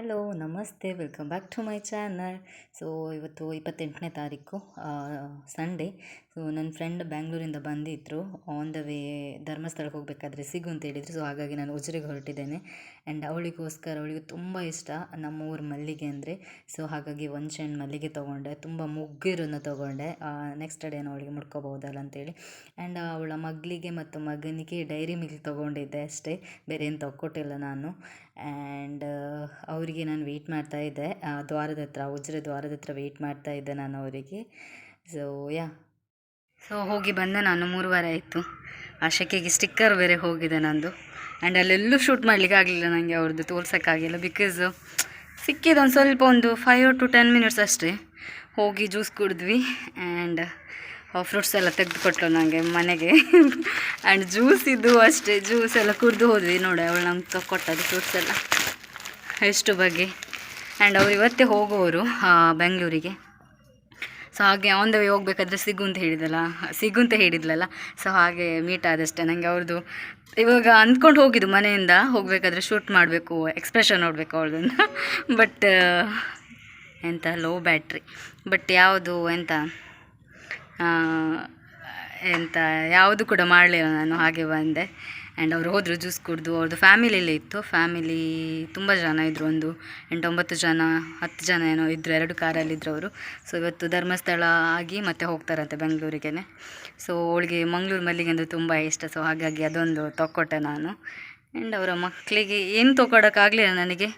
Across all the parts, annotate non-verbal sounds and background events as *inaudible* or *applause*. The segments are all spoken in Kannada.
ಹಲೋ ನಮಸ್ತೆ welcome back to my channel so ಇವತ್ತು ಇಪ್ಪತ್ತೆಂಟನೇ ತಾರೀಕು ಸಂಡೇ ಸೊ ನನ್ನ ಫ್ರೆಂಡ್ ಬ್ಯಾಂಗ್ಳೂರಿಂದ ಬಂದಿದ್ದರು ಆನ್ ದ ವೇ ಧರ್ಮಸ್ಥಳಕ್ಕೆ ಹೋಗಬೇಕಾದ್ರೆ ಸಿಗು ಅಂತ ಹೇಳಿದರು. ಸೊ ಹಾಗಾಗಿ ನಾನು ಉಜ್ರಿಗೆ ಹೊರಟಿದ್ದೇನೆ. ಆ್ಯಂಡ್ ಅವಳಿಗೋಸ್ಕರ, ಅವಳಿಗೆ ತುಂಬ ಇಷ್ಟ ನಮ್ಮ ಊರು ಮಲ್ಲಿಗೆ ಅಂದರೆ. ಸೊ ಹಾಗಾಗಿ ಒಂದು ಚೆಂಡು ಮಲ್ಲಿಗೆ ತೊಗೊಂಡೆ. ತುಂಬ ಮುಗ್ಗಿರೋನ ತೊಗೊಂಡೆ. ನೆಕ್ಸ್ಟ್ ಡೇ ಅವಳಿಗೆ ಮುಡ್ಕೋಬೋದಲ್ಲ ಅಂತೇಳಿ. ಆ್ಯಂಡ್ ಅವಳ ಮಗಳಿಗೆ ಮತ್ತು ಮಗನಿಗೆ ಡೈರಿ ಮಿಲ್ಕ್ ತೊಗೊಂಡಿದ್ದೆ ಅಷ್ಟೇ. ಬೇರೆ ಏನು ತಗೊಟ್ಟಿಲ್ಲ ನಾನು. ಆ್ಯಂಡ್ ಅವರಿಗೆ ನಾನು ವೆಯ್ಟ್ ಮಾಡ್ತಾ ಇದ್ದೆ. ದ್ವಾರದ ಹತ್ರ, ಉಜ್ರ ದ್ವಾರದ ಹತ್ರ ವೆಯ್ಟ್ ಮಾಡ್ತಾ ಇದ್ದೆ ನಾನು ಅವರಿಗೆ. ಸೊ ಯಾ ಸೊ ಹೋಗಿ ಬಂದೆ ನಾನು, ಮೂರುವಾರ ಆಯಿತು. ಆ ಶೆಕೆಗೆ ಸ್ಟಿಕ್ಕರ್ ಬೇರೆ ಹೋಗಿದೆ ನಂದು. ಆ್ಯಂಡ್ ಅಲ್ಲೆಲ್ಲೂ ಶೂಟ್ ಮಾಡಲಿಕ್ಕೆ ಆಗಲಿಲ್ಲ ನನಗೆ ಅವ್ರದ್ದು ತೋರ್ಸೋಕ್ಕಾಗಿಲ್ಲ ಬಿಕಾಸ್ ಸಿಕ್ಕಿದ್ದು ಒಂದು ಸ್ವಲ್ಪ ಒಂದು ಫೈವ್ ಟು ಟೆನ್ ಮಿನಿಟ್ಸ್ ಅಷ್ಟೇ. ಹೋಗಿ ಜ್ಯೂಸ್ ಕುಡಿದ್ವಿ ಆ್ಯಂಡ್ ಫ್ರೂಟ್ಸ್ ಎಲ್ಲ ತೆಗೆದುಕೊಟ್ಲು ನನಗೆ ಮನೆಗೆ. *laughs* ಆ್ಯಂಡ್ ಜ್ಯೂಸ್ ಇದ್ದು ಅಷ್ಟೇ ಜ್ಯೂಸ್ ಎಲ್ಲ ಕುಡಿದು ಹೋದ್ವಿ ನೋಡಿ, ಅವಳು ನಮ್ಗೆ ಕೊಟ್ಟದ್ದು ಫ್ರೂಟ್ಸ್ ಎಲ್ಲ. ಎಷ್ಟು ಬಗ್ಗೆ. ಆ್ಯಂಡ್ ಅವ್ರು ಇವತ್ತೇ ಹೋಗುವವರು ಬೆಂಗಳೂರಿಗೆ. ಸೊ ಹಾಗೆ ಆನ್ ದ ವೇ ಹೋಗ್ಬೇಕಾದ್ರೆ ಸಿಗು ಅಂತ ಹೇಳಿದಲ್ಲ ಸಿಗು ಅಂತ ಹೇಳಿದ್ಲಲ್ಲ. ಸೊ ಹಾಗೆ ಮೀಟ್ ಆದಷ್ಟೇ. ನನಗೆ ಅವ್ರದ್ದು ಇವಾಗ ಅಂದ್ಕೊಂಡು ಹೋಗಿದ್ದು ಮನೆಯಿಂದ, ಹೋಗಬೇಕಾದ್ರೆ ಶೂಟ್ ಮಾಡಬೇಕು ಎಕ್ಸ್ಪ್ರೆಷನ್ ನೋಡಬೇಕು ಅವ್ರದ್ದನ್ನು ಬಟ್ *laughs* ಎಂತ ಲೋ ಬ್ಯಾಟ್ರಿ ಬಟ್ ಯಾವುದು ಎಂತ ಎಂತ, ಯಾವುದು ಕೂಡ ಮಾಡಲಿಲ್ಲ ನಾನು, ಹಾಗೆ ಬಂದೆ. ಆ್ಯಂಡ್ ಅವ್ರು ಹೋದರು ಜ್ಯೂಸ್ ಕುಡಿದು ಅವ್ರದ್ದು ಫ್ಯಾಮಿಲಿಯಲ್ಲೇ ಇತ್ತು. ಫ್ಯಾಮಿಲಿ ತುಂಬ ಜನ ಇದ್ದರು ಒಂದು ಎಂಟೊಂಬತ್ತು ಜನ, ಹತ್ತು ಜನ ಏನೋ ಇದ್ದರು ಎರಡು ಕಾರಲ್ಲಿದ್ದರು ಅವರು. ಸೊ ಇವತ್ತು ಧರ್ಮಸ್ಥಳ ಆಗಿ ಮತ್ತೆ ಹೋಗ್ತಾರಂತೆ ಬೆಂಗಳೂರಿಗೆ ಸೊ ಅವಳಿಗೆ ಮಂಗಳೂರು ಮಲ್ಲಿಗೆ ಅಂದರೆ ತುಂಬ ಇಷ್ಟ. ಸೊ ಹಾಗಾಗಿ ಅದೊಂದು ತೊಗೊಟ್ಟೆ ನಾನು. ಆ್ಯಂಡ್ ಅವರ ಮಕ್ಕಳಿಗೆ ಏನು ತೊಗೊಳಕ್ಕಾಗಲಿಲ್ಲ ನನಗೆ.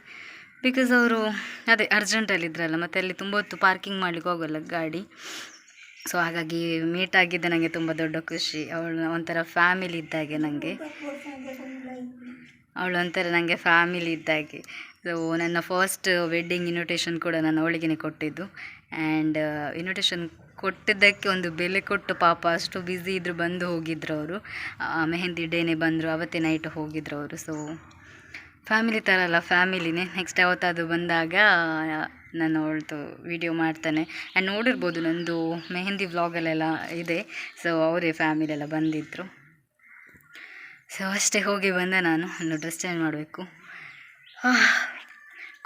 ಬಿಕಾಸ್ ಅವರು ಅದೇ ಅರ್ಜೆಂಟಲ್ಲಿದ್ದರಲ್ಲ ಮತ್ತು ಅಲ್ಲಿ ತುಂಬ ಹೊತ್ತು ಪಾರ್ಕಿಂಗ್ ಮಾಡಲಿಕ್ಕೆ ಹೋಗೋಲ್ಲ ಗಾಡಿ. ಸೊ ಹಾಗಾಗಿ ಮೀಟ್ ಆಗಿದ್ದೆ ನನಗೆ ತುಂಬ ದೊಡ್ಡ ಖುಷಿ. ಅವಳು ಒಂಥರ ಫ್ಯಾಮಿಲಿ ಇದ್ದಾಗೆ ನನಗೆ ಅವಳು ಒಂಥರ ನನಗೆ ಫ್ಯಾಮಿಲಿ ಇದ್ದಾಗೆ. ಸೊ ನನ್ನ ಫಸ್ಟ್ ವೆಡ್ಡಿಂಗ್ ಇನ್ವಿಟೇಷನ್ ಕೂಡ ನಾನು ಅವಳಿಗೆ ಕೊಟ್ಟಿದ್ದು. ಆ್ಯಂಡ್ ಇನ್ವಿಟೇಷನ್ ಕೊಟ್ಟಿದ್ದಕ್ಕೆ ಒಂದು ಬೆಲೆ ಕೊಟ್ಟು ಪಾಪ ಅಷ್ಟು ಬ್ಯುಸಿ ಇದ್ದರು ಬಂದು ಹೋಗಿದ್ರು ಅವರು. ಮೆಹಂದಿ ಡೇನೇ ಬಂದರು, ಅವತ್ತೇ ನೈಟ್ ಹೋಗಿದ್ರು ಅವರು. ಸೊ ಫ್ಯಾಮಿಲಿ ಥರ ಅಲ್ಲ, ಫ್ಯಾಮಿಲಿನೇ. ನೆಕ್ಸ್ಟ್ ಯಾವತ್ತಾದರೂ ಬಂದಾಗ, ನಾನು ಅವಳದು ವಿಡಿಯೋ ಮಾಡ್ತಾನೆ. ಆ್ಯಂಡ್ ನೋಡಿರ್ಬೋದು ನಂದು ಮೆಹಂದಿ ವ್ಲಾಗಲ್ಲೆಲ್ಲ ಇದೆ. ಸೊ ಅವರೇ ಫ್ಯಾಮಿಲಿ ಎಲ್ಲ ಬಂದಿದ್ದರು ಸೊ ಅಷ್ಟೇ ಹೋಗಿ ಬಂದೆ ನಾನು. ಇನ್ನು ಡ್ರೆಸ್ ಚೇಂಜ್ ಮಾಡಬೇಕು.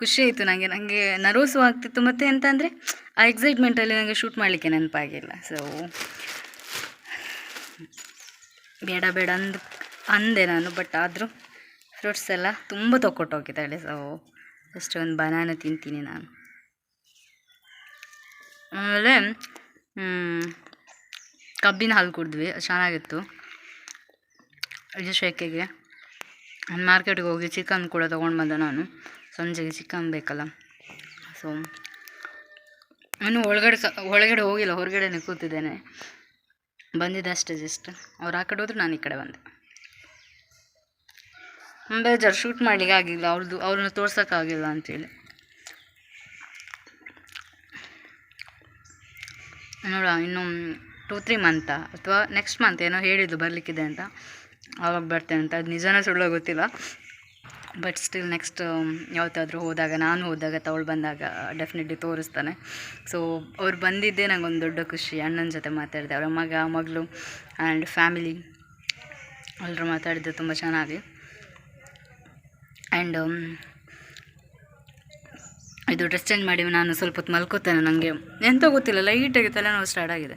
ಖುಷಿ ಆಯಿತು ನನಗೆ ನನಗೆ ನರ್ವಸು ಆಗ್ತಿತ್ತು. ಮತ್ತು ಎಂತ ಅಂದರೆ ಆ ಎಕ್ಸೈಟ್ಮೆಂಟಲ್ಲಿ ನನಗೆ ಶೂಟ್ ಮಾಡಲಿಕ್ಕೆ ನೆನಪಾಗಿಲ್ಲ. ಸೊ ಬೇಡ ಬೇಡ ಅಂದು, ಅಂದೆ ನಾನು. ಬಟ್ ಆದರೂ ಫ್ರೂಟ್ಸ್ ಎಲ್ಲ ತುಂಬ ತೊಗೊಟ್ಟೋಗಿದ್ದಾಳೆ ಸೊ ಫಸ್ಟ್ ಒಂದು ಬನಾನ ತಿಂತೀನಿ ನಾನು. ಆಮೇಲೆ ಕಬ್ಬಿನ ಹಾಲು ಕುಡಿದ್ವಿ ಚೆನ್ನಾಗಿತ್ತು. ಇದು ಶೇಕೆಗೆ ಮಾರ್ಕೆಟ್ಗೆ ಹೋಗಿ ಚಿಕನ್ ಕೂಡ ತೊಗೊಂಡು ಬಂದೆ ನಾನು. ಸಂಜೆಗೆ ಚಿಕನ್ ಬೇಕಲ್ಲ. ಸೊ ನಾನು ಒಳಗಡೆ ಸ, ಒಳಗಡೆ ಹೋಗಿಲ್ಲ, ಹೊರಗಡೆನೇ ಕೂತಿದ್ದೇನೆ. ಬಂದಿದ್ದಷ್ಟೇ ಜಸ್ಟ್ ಅವ್ರು ಆ ಕಡೆ ಹೋದ್ರೆ ನಾನು ಈ ಕಡೆ ಬಂದೆ. ಬೇಜಾರು ಶೂಟ್ ಮಾಡಲಿಕ್ಕೆ ಆಗಿಲ್ಲ. ಅವ್ರದ್ದು ಅವ್ರನ್ನ ತೋರ್ಸೋಕ್ಕಾಗಿಲ್ಲ ಅಂತೇಳಿ. ನೋಡ, ಇನ್ನು ಟೂ ತ್ರೀ ಮಂತ ಅಥವಾ ನೆಕ್ಸ್ಟ್ ಮಂತ್ ಏನೋ ಹೇಳಿದ್ದು ಬರಲಿಕ್ಕಿದೆ ಅಂತ. ಆವಾಗ ಬರ್ತೇನೆ ಅಂತ. ಅದು ನಿಜನೇ ಸುಳ್ಳೋ ಗೊತ್ತಿಲ್ಲ. ಬಟ್ ಸ್ಟಿಲ್ ನೆಕ್ಸ್ಟ್ ಯಾವತ್ತಾದರೂ ಹೋದಾಗ, ನಾನು ಹೋದಾಗ, ತವಳು ಬಂದಾಗ ಡೆಫಿನೆಟ್ಲಿ ತೋರಿಸ್ತಾನೆ. ಸೊ ಅವ್ರು ಬಂದಿದ್ದೆ ನಂಗೆ ಒಂದು ದೊಡ್ಡ ಖುಷಿ. ಅಣ್ಣನ ಜೊತೆ ಮಾತಾಡಿದೆ. ಅವರ ಮಗ, ಮಗಳು ಆ್ಯಂಡ್ ಫ್ಯಾಮಿಲಿ ಎಲ್ಲರೂ ಮಾತಾಡಿದ್ದು ತುಂಬ ಚೆನ್ನಾಗಿ. ಆ್ಯಂಡ್ ಇದು ಡ್ರೆಸ್ ಚೇಂಜ್ ಮಾಡಿ ನಾನು ಸ್ವಲ್ಪ ಹೊತ್ತು ಮಲ್ಕೋತೇನೆ ನನಗೆ ಎಂತ ಗೊತ್ತಿಲ್ಲ ಲೈಟಾಗಿ ತಲೆನೋವು ಸ್ಟಾರ್ಟ್ ಆಗಿದೆ.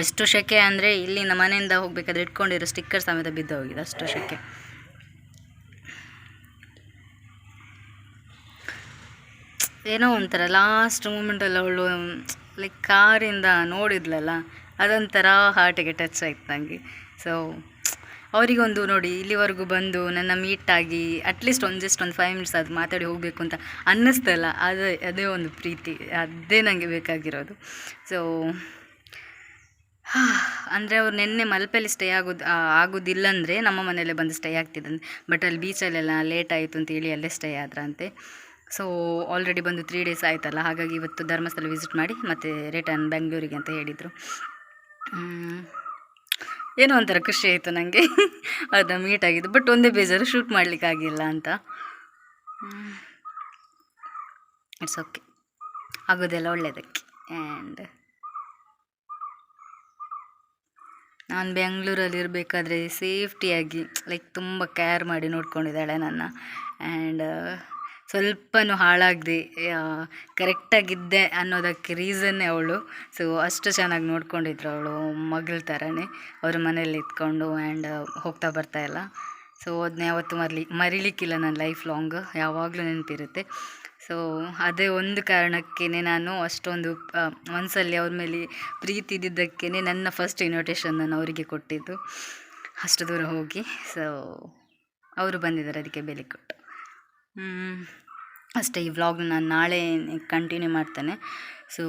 ಅಷ್ಟು ಶೆಕೆ ಅಂದರೆ ಇಲ್ಲಿಂದ ಮನೆಯಿಂದ ಹೋಗಬೇಕಾದ್ರೆ ಇಟ್ಕೊಂಡಿರೋ ಸ್ಟಿಕ್ಕರ್ ಸಮೇತ ಬಿದ್ದು ಹೋಗಿದೆ, ಅಷ್ಟು ಶೆಕೆ. ಏನೋ ಒಂಥರ ಲಾಸ್ಟ್ ಮೂಮೆಂಟಲ್ಲಿ ಅವಳು ಲೈಕ್ ಕಾರಿಂದ ನೋಡಿದ್ಲಲ್ಲ, ಅದೊಂಥರ ಹಾರ್ಟಿಗೆ ಟಚ್ ಆಯ್ತು ನನಗೆ ಸೊ ಅವರಿಗೊಂದು ನೋಡಿ, ಇಲ್ಲಿವರೆಗೂ ಬಂದು ನನ್ನ ಮೀಟಾಗಿ ಅಟ್ಲೀಸ್ಟ್ ಒಂದು ಜಸ್ಟ್ ಒಂದು ಫೈವ್ ಮಿನಿಟ್ಸ್ ಅದು ಮಾತಾಡಿ ಹೋಗಬೇಕು ಅಂತ ಅನ್ನಿಸ್ತಲ್ಲ. ಅದೇ ಅದೇ ಒಂದು ಪ್ರೀತಿ, ಅದೇ ನನಗೆ ಬೇಕಾಗಿರೋದು. ಸೊ ಅಂದರೆ ಅವ್ರು ನಿನ್ನೆ ಮಲ್ಪೆಯಲ್ಲಿ ಸ್ಟೇ ಆಗೋದು ಆಗೋದಿಲ್ಲ ಅಂದರೆ ನಮ್ಮ ಮನೆಯಲ್ಲೇ ಬಂದು ಸ್ಟೇ ಆಗ್ತಿದ್ದಂತೆ ಬಟ್ ಅಲ್ಲಿ ಬೀಚಲ್ಲೆಲ್ಲ ಲೇಟ್ ಆಯಿತು ಅಂತೇಳಿ ಅಲ್ಲೇ ಸ್ಟೇ ಆದ್ರಂತೆ. ಸೊ ಆಲ್ರೆಡಿ ಬಂದು ತ್ರೀ ಡೇಸ್ ಆಯ್ತಲ್ಲ, ಹಾಗಾಗಿ ಇವತ್ತು ಧರ್ಮಸ್ಥಳ ವಿಸಿಟ್ ಮಾಡಿ ಮತ್ತು ರಿಟರ್ನ್ ಬೆಂಗಳೂರಿಗೆ ಅಂತ ಹೇಳಿದರು. ಏನೋ ಒಂಥರ ಖುಷಿ ಆಯಿತು ನನಗೆ ಅದು ಮೀಟ್ ಆಗಿದ್ದು. ಬಟ್ ಒಂದೇ ಬೇಜಾರು ಶೂಟ್ ಮಾಡಲಿಕ್ಕಾಗಿಲ್ಲ ಅಂತ. ಇಟ್ಸ್ ಓಕೆ ಆಗೋದೆಲ್ಲ ಒಳ್ಳೆಯದಕ್ಕೆ ಆ್ಯಂಡ್ ನಾನು ಬೆಂಗಳೂರಲ್ಲಿ ಇರಬೇಕಾದ್ರೆ ಸೇಫ್ಟಿಯಾಗಿ ಲೈಕ್ ತುಂಬ ಕೇರ್ ಮಾಡಿ ನೋಡ್ಕೊಂಡಿದ್ದಾಳೆ ನನ್ನ. ಆ್ಯಂಡ್ ಸ್ವಲ್ಪನೂ ಹಾಳಾಗದೆ ಕರೆಕ್ಟಾಗಿದ್ದೆ ಅನ್ನೋದಕ್ಕೆ ರೀಸನ್ನೇ ಅವಳು. ಸೊ ಅಷ್ಟು ಚೆನ್ನಾಗಿ ನೋಡ್ಕೊಂಡಿದ್ರು ಅವಳು, ಮಗಳ ಥರನೇ ಅವ್ರ ಮನೇಲಿ ಇದ್ಕೊಂಡು ಆ್ಯಂಡ್ ಹೋಗ್ತಾ ಬರ್ತಾ ಎಲ್ಲ ಸೊ ಅದನ್ನ ಯಾವತ್ತೂ ಮರಲಿ, ಮರಿಲಿಕ್ಕಿಲ್ಲ ನನ್ನ ಲೈಫ್ ಲಾಂಗ್ ಯಾವಾಗಲೂ ನೆನಪಿರುತ್ತೆ. ಸೊ ಅದೇ ಒಂದು ಕಾರಣಕ್ಕೇ ನಾನು ಅಷ್ಟೊಂದು ಮನಸ್ಸಲ್ಲಿ ಅವ್ರ ಮೇಲೆ ಪ್ರೀತಿ ಇದ್ದಿದ್ದಕ್ಕೇ ನನ್ನ ಫಸ್ಟ್ ಇನ್ವಿಟೇಷನ್ ನಾನು ಅವರಿಗೆ ಕೊಟ್ಟಿದ್ದು. ಅಷ್ಟು ದೂರ ಹೋಗಿ ಸೊ ಅವರು ಬಂದಿದ್ದಾರೆ ಅದಕ್ಕೆ ಬೆಲೆ ಕೊಟ್ಟು. ಅಷ್ಟೇ ಈ ವ್ಲಾಗ್ನ ನಾನು ನಾಳೆ ಕಂಟಿನ್ಯೂ ಮಾಡ್ತೇನೆ. ಸೊ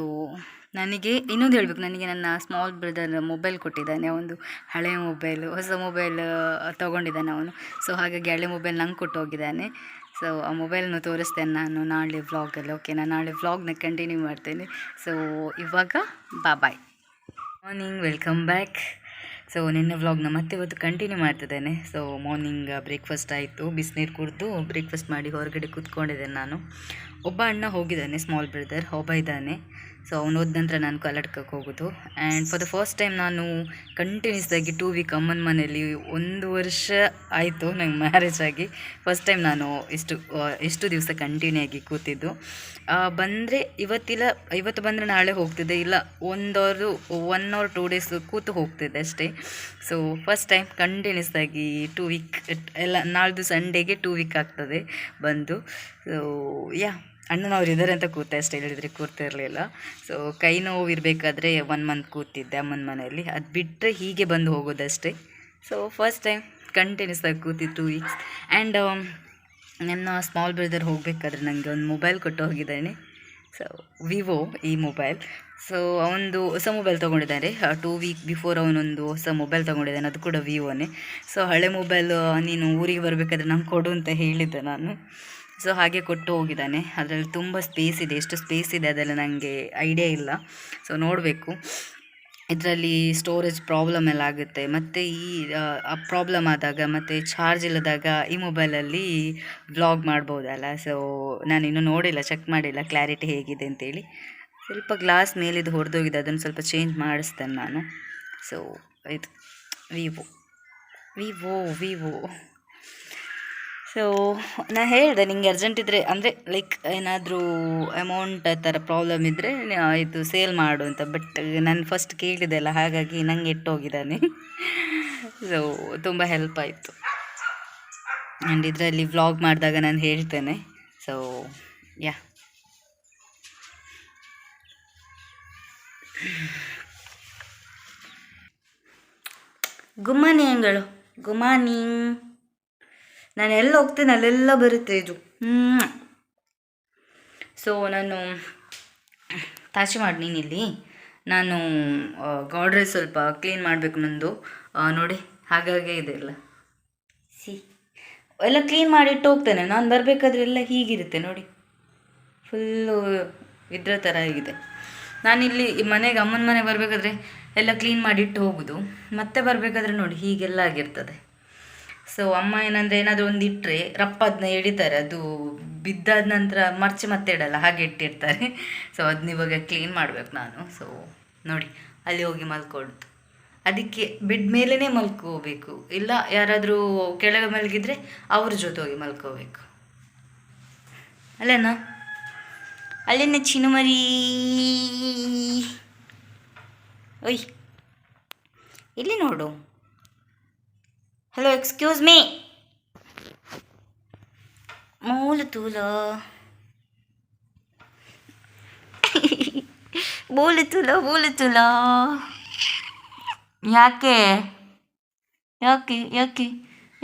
ನನಗೆ ಇನ್ನೊಂದು ಹೇಳಬೇಕು. ನನಗೆ ನನ್ನ ಸ್ಮಾಲ್ ಬ್ರದರ್ ಮೊಬೈಲ್ ಕೊಟ್ಟಿದ್ದಾನೆ. ಒಂದು ಹಳೆಯ ಮೊಬೈಲು ಹೊಸ ಮೊಬೈಲ್ ತೊಗೊಂಡಿದ್ದಾನೆ ಅವನು. ಸೊ ಹಾಗಾಗಿ ಹಳೆ ಮೊಬೈಲ್ ನಂಗೆ ಕೊಟ್ಟು ಹೋಗಿದ್ದಾನೆ. ಸೊ ಆ ಮೊಬೈಲನ್ನು ತೋರಿಸ್ತೇನೆ ನಾನು ನಾಳೆ ವ್ಲಾಗಲ್ಲಿ ಓಕೆ ನಾನು ನಾಳೆ ವ್ಲಾಗ್ನ ಕಂಟಿನ್ಯೂ ಮಾಡ್ತೇನೆ. ಸೊ ಇವಾಗ ಬಾ ಬಾಯ್ ಮಾರ್ನಿಂಗ್ ವೆಲ್ಕಮ್ ಬ್ಯಾಕ್ ಸೊ ನಿನ್ನೆ ವ್ಲಾಗ್ನ ಮತ್ತೆ ಇವತ್ತು ಕಂಟಿನ್ಯೂ ಮಾಡ್ತಿದ್ದೇನೆ. ಸೊ ಮಾರ್ನಿಂಗ್ ಬ್ರೇಕ್ಫಾಸ್ಟ್ ಆಯಿತು. ಬಿಸಿನೀರು ಕುಡಿದು ಬ್ರೇಕ್ಫಾಸ್ಟ್ ಮಾಡಿ ಹೊರಗಡೆ ಕೂತ್ಕೊಂಡಿದ್ದೇನೆ ನಾನು. ಒಬ್ಬ ಅಣ್ಣ ಹೋಗಿದ್ದಾನೆ ಸ್ಮಾಲ್ ಬ್ರದರ್ ಒಬ್ಬ ಇದ್ದಾನೆ. ಸೊ ಅವ್ನು ಹೋದ ನಂತರ ನಾನು ಕರ್ನಾಟಕಕ್ಕೆ ಹೋಗೋದು. And for the first time ನಾನು ಕಂಟಿನ್ಯೂಸ್ ಆಗಿ ಟೂ ವೀಕ್ ಅಮ್ಮನ ಮನೆಯಲ್ಲಿ ಒಂದು ವರ್ಷ ಆಯಿತು ನಂಗೆ ಮ್ಯಾರೇಜ್ ಆಗಿ. ಫಸ್ಟ್ ಟೈಮ್ ನಾನು ಇಷ್ಟು ಇಷ್ಟು ದಿವಸ ಕಂಟಿನ್ಯೂ ಆಗಿ ಕೂತಿದ್ದು. ಬಂದರೆ ಇವತ್ತಿಲ್ಲ, ಇವತ್ತು ಬಂದರೆ ನಾಳೆ ಹೋಗ್ತಿದ್ದೆ. ಇಲ್ಲ ಒಂದವರು ಒನ್ ಅವರ್ ಟೂ ಡೇಸ್ ಕೂತು ಹೋಗ್ತಿದ್ದೆ ಅಷ್ಟೇ. ಸೊ ಫಸ್ಟ್ ಟೈಮ್ ಕಂಟಿನ್ಯೂಸ್ ಆಗಿ ಟೂ ವೀಕ್ ಎಲ್ಲ ನಾಳ್ದು ಸಂಡೇಗೆ ಟೂ ವೀಕ್ ಆಗ್ತದೆ ಬಂದು. ಸೊ ಯಾ ಅಣ್ಣನವ್ರು ಇದ್ದಾರೆ ಅಂತ ಕೂತೆ ಅಷ್ಟೇ ಹೇಳಿದರೆ ಕೂರ್ತಿರಲಿಲ್ಲ ಸೊ ಕೈ ನೋವು ಇರಬೇಕಾದ್ರೆ ಒನ್ ಮಂತ್ ಕೂತಿದ್ದೆ ಅಮ್ಮನ ಮನೆಯಲ್ಲಿ. ಅದು ಬಿಟ್ಟರೆ ಹೀಗೆ ಬಂದು ಹೋಗೋದಷ್ಟೇ. ಸೊ ಫಸ್ಟ್ ಟೈಮ್ ಕಂಟಿನ್ಯೂಸ್ ಆಗಿ ಕೂತಿ ಟೂ ವೀಕ್ಸ್ ಆ್ಯಂಡ್ ನನ್ನ ಸ್ಮಾಲ್ ಬ್ರದರ್ ಹೋಗಬೇಕಾದ್ರೆ ನನಗೆ ಒಂದು ಮೊಬೈಲ್ ಕೊಟ್ಟು ಹೋಗಿದ್ದಾನೆ. ಸೊ ವಿವೋ ಈ ಮೊಬೈಲ್ ಸೊ ಅವನೊಂದು ಹೊಸ ಮೊಬೈಲ್ ತೊಗೊಂಡಿದ್ದಾನೆ ಟೂ ವೀಕ್ ಬಿಫೋರ್ ಅವನೊಂದು ಹೊಸ ಮೊಬೈಲ್ ತೊಗೊಂಡಿದ್ದಾನೆ. ಅದು ಕೂಡ ವಿವೋನೇ ಸೊ ಹಳೆ ಮೊಬೈಲ್ ನೀನು ಊರಿಗೆ ಬರಬೇಕಾದ್ರೆ ನಂಗೆ ಕೊಡು ಅಂತ ಹೇಳಿದ್ದೆ ನಾನು. ಸೊ ಹಾಗೆ ಕೊಟ್ಟು ಹೋಗಿದ್ದಾನೆ. ಅದರಲ್ಲಿ ತುಂಬ ಸ್ಪೇಸ್ ಇದೆ. ಎಷ್ಟು ಸ್ಪೇಸ್ ಇದೆ ಅದೆಲ್ಲ ನನಗೆ ಐಡಿಯಾ ಇಲ್ಲ. ಸೊ ನೋಡಬೇಕು. ಇದರಲ್ಲಿ ಸ್ಟೋರೇಜ್ ಪ್ರಾಬ್ಲಮ್ ಎಲ್ಲ ಆಗುತ್ತೆ. ಮತ್ತು ಈ ಪ್ರಾಬ್ಲಮ್ ಆದಾಗ ಮತ್ತು ಚಾರ್ಜ್ ಇಲ್ಲದಾಗ ಈ ಮೊಬೈಲಲ್ಲಿ ವ್ಲಾಗ್ ಮಾಡ್ಬೋದಲ್ಲ. ಸೊ ನಾನು ಇನ್ನೂ ನೋಡಿಲ್ಲ. ಚೆಕ್ ಮಾಡಿಲ್ಲ. ಕ್ಲಾರಿಟಿ ಹೇಗಿದೆ ಅಂತೇಳಿ. ಸ್ವಲ್ಪ ಗ್ಲಾಸ್ ಮೇಲಿದ್ದು ಹೊಡೆದೋಗಿದೆ ಅದನ್ನು ಸ್ವಲ್ಪ ಚೇಂಜ್ ಮಾಡಿಸ್ತೇನೆ ನಾನು. ಸೊ ಇದು ವಿವೋ ವಿವೋ ವಿವೋ ಸೊ ನಾನು ಹೇಳಿದೆ ನಿಮಗೆ ಅರ್ಜೆಂಟ್ ಇದ್ದರೆ ಅಂದರೆ ಲೈಕ್ ಏನಾದರೂ ಅಮೌಂಟ್ ಆ ಥರ ಪ್ರಾಬ್ಲಮ್ ಇದ್ದರೆ ಇದು ಸೇಲ್ ಮಾಡು ಅಂತ. ಬಟ್ ನಾನು ಫಸ್ಟ್ ಕೇಳಿದೆ ಅಲ್ಲ, ಹಾಗಾಗಿ ನಂಗೆ ಇಟ್ಟೋಗಿದ್ದಾನೆ ಸೊ *laughs* ತುಂಬ ಹೆಲ್ಪ್ ಆಯಿತು. ಆ್ಯಂಡ್ ಇದರಲ್ಲಿ ವ್ಲಾಗ್ ಮಾಡಿದಾಗ ನಾನು ಹೇಳ್ತೇನೆ. ಸೊ ಯಾ ಗುಡ್ ಮಾರ್ನಿಂಗ್ ಅಂಗಳು. ಗುಡ್ ನಾನು ಎಲ್ಲ ಹೋಗ್ತೇನೆ ಅಲ್ಲೆಲ್ಲ ಬರುತ್ತೆ ಇದು. ಸೊ ನಾನು ತಾಚಿ ಮಾಡಿ ನೀನಿಲ್ಲಿ ನಾನು ಗಾಡ್ರೇಜ್ ಸ್ವಲ್ಪ ಕ್ಲೀನ್ ಮಾಡಬೇಕು ನಂದು. ನೋಡಿ ಹಾಗಾಗೇ ಇದೆ ಎಲ್ಲ. ಸಿ. ಎಲ್ಲ ಕ್ಲೀನ್ ಮಾಡಿಟ್ಟು ಹೋಗ್ತೇನೆ. ನಾನು ಬರಬೇಕಾದ್ರೆ ಎಲ್ಲ ಹೀಗಿರುತ್ತೆ, ನೋಡಿ. ಫುಲ್ಲು ಇದ್ರ ಥರ ಆಗಿದೆ. ನಾನಿಲ್ಲಿ ಮನೆಗೆ, ಅಮ್ಮನ ಮನೆಗೆ ಬರಬೇಕಾದ್ರೆ ಎಲ್ಲ ಕ್ಲೀನ್ ಮಾಡಿಟ್ಟು ಹೋಗೋದು. ಮತ್ತೆ ಬರಬೇಕಾದ್ರೆ ನೋಡಿ, ಹೀಗೆಲ್ಲ ಆಗಿರ್ತದೆ. ಸೊ ಅಮ್ಮ ಏನಂದರೆ ಏನಾದರೂ ಒಂದು ಇಟ್ಟರೆ ರಪ್ಪ ಅದನ್ನ ಎಳಿತಾರೆ. ಅದು ಬಿದ್ದಾದ ನಂತರ ಮರ್ಚಿ ಮತ್ತೆ ಇಡಲ್ಲ ಹಾಗೆ ಇಟ್ಟಿರ್ತಾರೆ. ಸೊ ಅದನ್ನ ಇವಾಗ ಕ್ಲೀನ್ ಮಾಡಬೇಕು ನಾನು. ಸೊ ನೋಡಿ, ಅಲ್ಲಿ ಹೋಗಿ ಮಲ್ಕೊಳ್ಳೋದು ಅದಕ್ಕೆ ಬೆಡ್ ಮೇಲೇ ಮಲ್ಕೋಬೇಕು. ಇಲ್ಲ ಯಾರಾದರೂ ಕೆಳಗೆ ಮಲಗಿದ್ರೆ ಅವ್ರ ಜೊತೆ ಹೋಗಿ ಮಲ್ಕೋಬೇಕು. ಅಲ್ಲೇನಾ? ಅಲ್ಲೇನ ಚಿನುಮರಿ. ಒಯ್ ಇಲ್ಲಿ ನೋಡು. ಹಲೋ ಎಕ್ಸ್ಕ್ಯೂಸ್ ಮೀ ಮೂಲು ತೂಲು. ಮೂಲು ತೂಲು ಮೂಲು ತೂಲು. ಯಾಕೆ? ಯಾಕೆ ಯಾಕೆ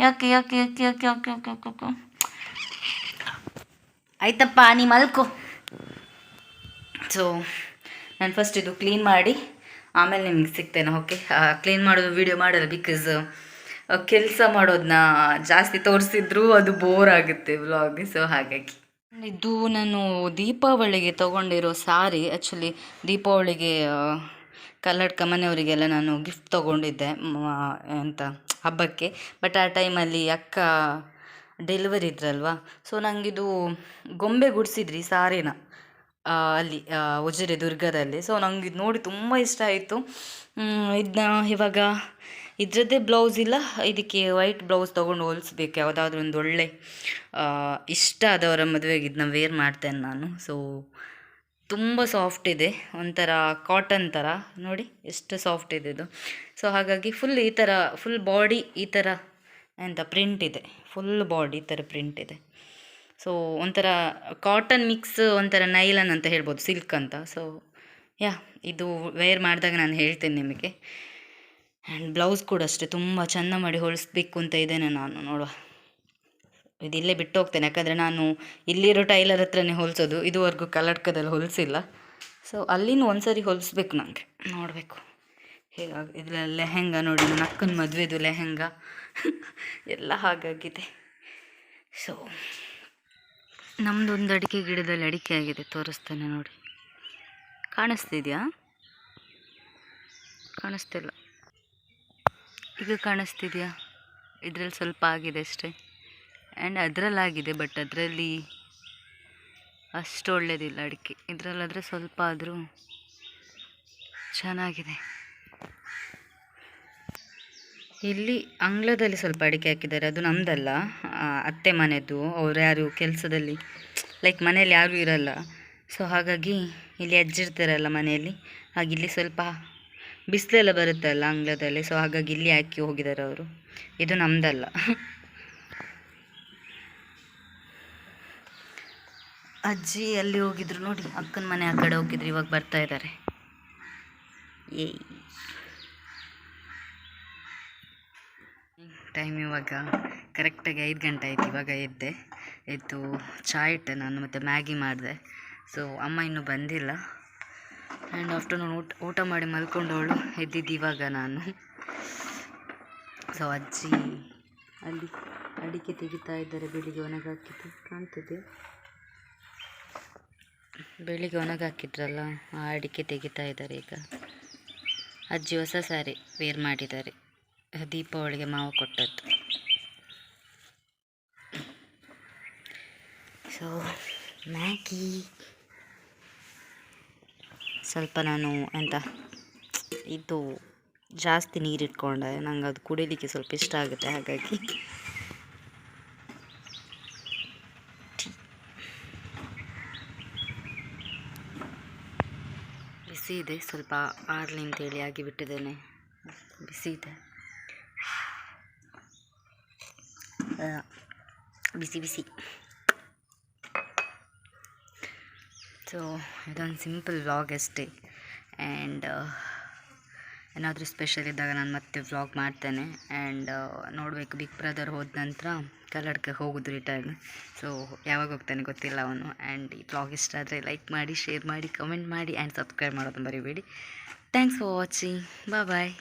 ಯಾಕೆ ಯಾಕೆ ಯಾಕೆ ಯಾಕೆ ಯಾಕೆ ಯಾಕೆ ಯಾಕೆ ಆಯ್ತಪ್ಪ, ನೀ ಮಲ್ಕೋ. ಸೊ ನಾನು ಫಸ್ಟ್ ಇದು ಕ್ಲೀನ್ ಮಾಡಿ, ಆಮೇಲೆ ನಿಮ್ಗೆ ಸಿಗ್ತೇನೆ ಓಕೆ ಕ್ಲೀನ್ ಮಾಡೋದು ವಿಡಿಯೋ ಮಾಡಲ್ಲ ಬಿಕಾಸ್ ಕೆಲಸ ಮಾಡೋದನ್ನ ಜಾಸ್ತಿ ತೋರಿಸಿದ್ರು ಅದು ಬೋರ್ ಆಗುತ್ತೆ ವ್ಲಾಗ್ ಸೊ ಹಾಗಾಗಿ. ಇದು ನಾನು ದೀಪಾವಳಿಗೆ ತೊಗೊಂಡಿರೋ ಸಾರಿ ಆ್ಯಕ್ಚುಲಿ ದೀಪಾವಳಿಗೆ ಕಲ್ಲಡ್ಕ ಮನೆಯವರಿಗೆಲ್ಲ ನಾನು ಗಿಫ್ಟ್ ತೊಗೊಂಡಿದ್ದೆ ಅಂತ ಹಬ್ಬಕ್ಕೆ. ಬಟ್ ಆ ಟೈಮಲ್ಲಿ ಅಕ್ಕ ಡೆಲಿವರಿ ಇದ್ರಲ್ವಾ ಸೊ ನನಗಿದು ಗೊಂಬೆ ಗುಡಿಸಿದ್ರಿ ಸಾರಿನ ಅಲ್ಲಿ ಉಜಿರೆ ದುರ್ಗದಲ್ಲಿ. ಸೊ ನಂಗೆ ಇದು ನೋಡಿ ತುಂಬ ಇಷ್ಟ ಆಯಿತು. ಇದನ್ನ ಇವಾಗ ಇದರದ್ದೇ ಬ್ಲೌಸ್ ಇಲ್ಲ, ಇದಕ್ಕೆ ವೈಟ್ ಬ್ಲೌಸ್ ತೊಗೊಂಡು ಹೋಲಿಸ್ಬೇಕು, ಯಾವುದಾದ್ರೂ ಒಂದು ಒಳ್ಳೆ ಇಷ್ಟ ಆದವರ ಮದುವೆಗೆ ಇದನ್ನ ವೇರ್ ಮಾಡ್ತೇನೆ ನಾನು. ಸೊ ತುಂಬ ಸಾಫ್ಟ್ ಇದೆ, ಒಂಥರ ಕಾಟನ್ ಥರ ನೋಡಿ, ಎಷ್ಟು ಸಾಫ್ಟ್ ಇದೆ ಇದು. ಸೊ ಹಾಗಾಗಿ ಫುಲ್ ಈ ಥರ ಫುಲ್ ಬಾಡಿ ಈ ಥರ ಎಂತ ಪ್ರಿಂಟ್ ಇದೆ. ಫುಲ್ ಬಾಡಿ ಈ ಥರ ಪ್ರಿಂಟ್ ಇದೆ. ಸೊ ಒಂಥರ ಕಾಟನ್ ಮಿಕ್ಸ್ ಒಂಥರ ನೈಲನ್ ಅಂತ ಹೇಳ್ಬೋದು ಸಿಲ್ಕ್ ಅಂತ. ಸೊ ಯಾ ಇದು ವೇರ್ ಮಾಡಿದಾಗ ನಾನು ಹೇಳ್ತೇನೆ ನಿಮಗೆ. ಆ್ಯಂಡ್ ಬ್ಲೌಸ್ ಕೂಡ ಅಷ್ಟೇ, ತುಂಬ ಚೆಂದ ಮಾಡಿ ಹೊಲಿಸ್ಬೇಕು ಅಂತ ಇದ್ದೇನೆ ನಾನು, ನೋಡುವ. ಇದು ಇಲ್ಲೇ ಬಿಟ್ಟು ಹೋಗ್ತೇನೆ ಯಾಕಂದರೆ ನಾನು ಇಲ್ಲಿರೋ ಟೈಲರ್ ಹತ್ರನೇ ಹೊಲಿಸೋದು, ಇದುವರೆಗೂ ಕಲ್ಲಡ್ಕದಲ್ಲಿ ಹೊಲಿಸಿಲ್ಲ. ಸೊ ಅಲ್ಲಿನೂ ಒಂದ್ಸರಿ ಹೊಲಿಸ್ಬೇಕು ನನಗೆ ನೋಡಬೇಕು. ಹೇಗಾಗಿ ಇದರ ಲೆಹೆಂಗ ನೋಡಿ, ನನ್ನ ಅಕ್ಕನ ಮದುವೆದು ಲೆಹೆಂಗ. ಎಲ್ಲ ಹಾಗಾಗಿದೆ. ಸೊ ನಮ್ಮದೊಂದು ಅಡಿಕೆ ಗಿಡದಲ್ಲಿ ಅಡಿಕೆ ಆಗಿದೆ, ತೋರಿಸ್ತೇನೆ ನೋಡಿ. ಕಾಣಿಸ್ತಿದ್ಯಾ? ಕಾಣಿಸ್ತಿಲ್ಲ. ಈಗ ಕಾಣಿಸ್ತಿದೆಯಾ? ಇದರಲ್ಲಿ ಸ್ವಲ್ಪ ಆಗಿದೆ ಅಷ್ಟೇ. ಆ್ಯಂಡ್ ಅದರಲ್ಲಾಗಿದೆ ಬಟ್ ಅದರಲ್ಲಿ ಅಷ್ಟು ಒಳ್ಳೆಯದಿಲ್ಲ ಅಡಿಕೆ. ಇದರಲ್ಲಾದರೆ ಸ್ವಲ್ಪ ಆದರೂ ಚೆನ್ನಾಗಿದೆ. ಇಲ್ಲಿ ಅಂಗ್ಲದಲ್ಲಿ ಸ್ವಲ್ಪ ಅಡಿಕೆ ಹಾಕಿದ್ದಾರೆ. ಅದು ನಮ್ಮದಲ್ಲ ಅತ್ತೆ ಮನೆಯದು ಅವ್ರು ಯಾರು ಕೆಲಸದಲ್ಲಿ ಲೈಕ್ ಮನೇಲಿ ಯಾರೂ ಇರಲ್ಲ. ಸೊ ಹಾಗಾಗಿ ಇಲ್ಲಿ ಅಜ್ಜಿರ್ತಾರಲ್ಲ ಮನೆಯಲ್ಲಿ, ಹಾಗೆ ಇಲ್ಲಿ ಸ್ವಲ್ಪ ಬಿಸಿಲೆಲ್ಲ ಬರುತ್ತಲ್ಲ ಆಂಗ್ಲದಲ್ಲಿ ಸೊ ಹಾಗಾಗಿ ಇಲ್ಲಿ ಹಾಕಿ ಹೋಗಿದ್ದಾರೆ ಅವರು. ಇದು ನಮ್ಮದಲ್ಲ ಅಜ್ಜಿ ಅಲ್ಲಿ ಹೋಗಿದ್ರು ನೋಡಿ, ಅಕ್ಕನ ಮನೆ ಆ ಕಡೆ ಹೋಗಿದ್ರು, ಇವಾಗ ಬರ್ತಾ ಇದ್ದಾರೆ. ಏಯ್ ಟೈಮ್ ಇವಾಗ ಕರೆಕ್ಟಾಗಿ ಐದು ಗಂಟೆ ಆಯ್ತು, ಇವಾಗ ಎದ್ದೆ. ಎದ್ದು ಚಾಯ್ ಇಟ್ಟೆ ನಾನು ಮತ್ತು ಮ್ಯಾಗಿ ಮಾಡಿದೆ. ಸೊ ಅಮ್ಮ ಇನ್ನೂ ಬಂದಿಲ್ಲ. ಆ್ಯಂಡ್ ಆಫ್ಟರ್ನೂನ್ ಊಟ ಊಟ ಮಾಡಿ ಮಲ್ಕೊಂಡವಳು, ಎದ್ದಿದ್ದು ಇವಾಗ ನಾನು. ಸೊ ಅಜ್ಜಿ ಅಲ್ಲಿ ಅಡಿಕೆ ತೆಗಿತಾ ಇದ್ದಾರೆ, ಬೆಳಿಗ್ಗೆ ಒಣಗಾಕಿದ್ದು ಕಾಣ್ತಿದೆ. ಬೆಳಿಗ್ಗೆ ಒಣಗಾಕಿದ್ರಲ್ಲ ಆ ಅಡಿಕೆ ತೆಗಿತಾ ಇದ್ದಾರೆ ಈಗ. ಅಜ್ಜಿ ಹೊಸ ಸಾರಿ ವೇರ್ ಮಾಡಿದ್ದಾರೆ, ದೀಪಾವಳಿಗೆ ಮಾವು ಕೊಟ್ಟದ್ದು. ಸೊ ಮ್ಯಾಗಿ ಸ್ವಲ್ಪ ನಾನು ಎಂತ, ಇದು ಜಾಸ್ತಿ ನೀರು ಇಟ್ಕೊಂಡೆ ನಂಗೆ ಅದು ಕುಡಿಲಿಕ್ಕೆ ಸ್ವಲ್ಪ ಇಷ್ಟ ಆಗುತ್ತೆ, ಹಾಗಾಗಿ. ಬಿಸಿ ಇದೆ, ಸ್ವಲ್ಪ ಆರ್ಲಿ ಅಂತೇಳಿ ಆಗಿಬಿಟ್ಟಿದ್ದೇನೆ ಬಿಸಿ ಇದೆ. ಬಿಸಿ ಬಿಸಿ. ಸೊ ಇದೊಂದು ಸಿಂಪಲ್ ವ್ಲಾಗ್ ಅಷ್ಟೇ. ಆ್ಯಂಡ್ ಏನಾದರೂ ಸ್ಪೆಷಲ್ ಇದ್ದಾಗ ನಾನು ಮತ್ತೆ ವ್ಲಾಗ್ ಮಾಡ್ತೇನೆ. ಆ್ಯಂಡ್ ನೋಡಬೇಕು ಬಿಗ್ ಬ್ರದರ್ ಹೋದ ನಂತರ ಕಲ್ಲಡ್ಕೆ ಹೋಗೋದು ರಿಟರ್ನ್ ಸೊ ಯಾವಾಗ ಹೋಗ್ತಾನೆ ಗೊತ್ತಿಲ್ಲ ಅವನು. ಆ್ಯಂಡ್ ಈ ವ್ಲಾಗ್ ಇಷ್ಟ ಆದರೆ ಲೈಕ್ ಮಾಡಿ ಶೇರ್ ಮಾಡಿ ಕಮೆಂಟ್ ಮಾಡಿ ಆ್ಯಂಡ್ ಸಬ್ಸ್ಕ್ರೈಬ್ ಮಾಡೋದನ್ನು ಮರಿಬೇಡಿ. Thanks for watching bye bye